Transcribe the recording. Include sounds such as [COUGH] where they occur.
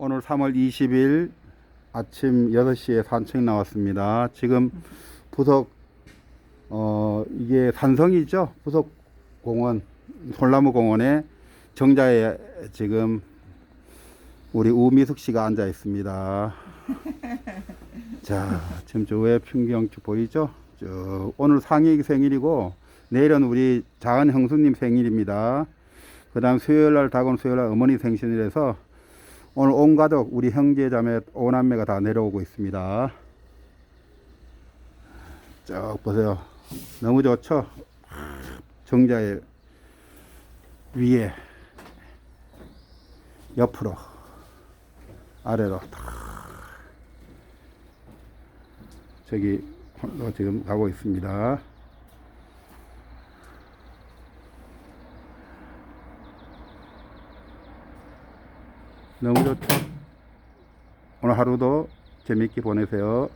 오늘 3월 20일 아침 6시에 산책 나왔습니다. 지금 부석, 어, 이게 산성이죠? 부석 공원, 솔나무 공원에 정자에 지금 우리 우미숙 씨가 앉아 있습니다. [LAUGHS] 자, 지금 저외 풍경 쭉 보이죠? 저 오늘 상희 생일이고 내일은 우리 작은 형수님 생일입니다. 그 다음 수요일 날 다가온 수요일 날 어머니 생신이라서 오늘 온 가족 우리 형제 자매 오남매가 다 내려오고 있습니다. 쭉 보세요. 너무 좋죠? 정자의 위에 옆으로 아래로 탁 저기 로 지금 가고 있습니다. 너무 좋죠? 오늘 하루도 재밌게 보내세요.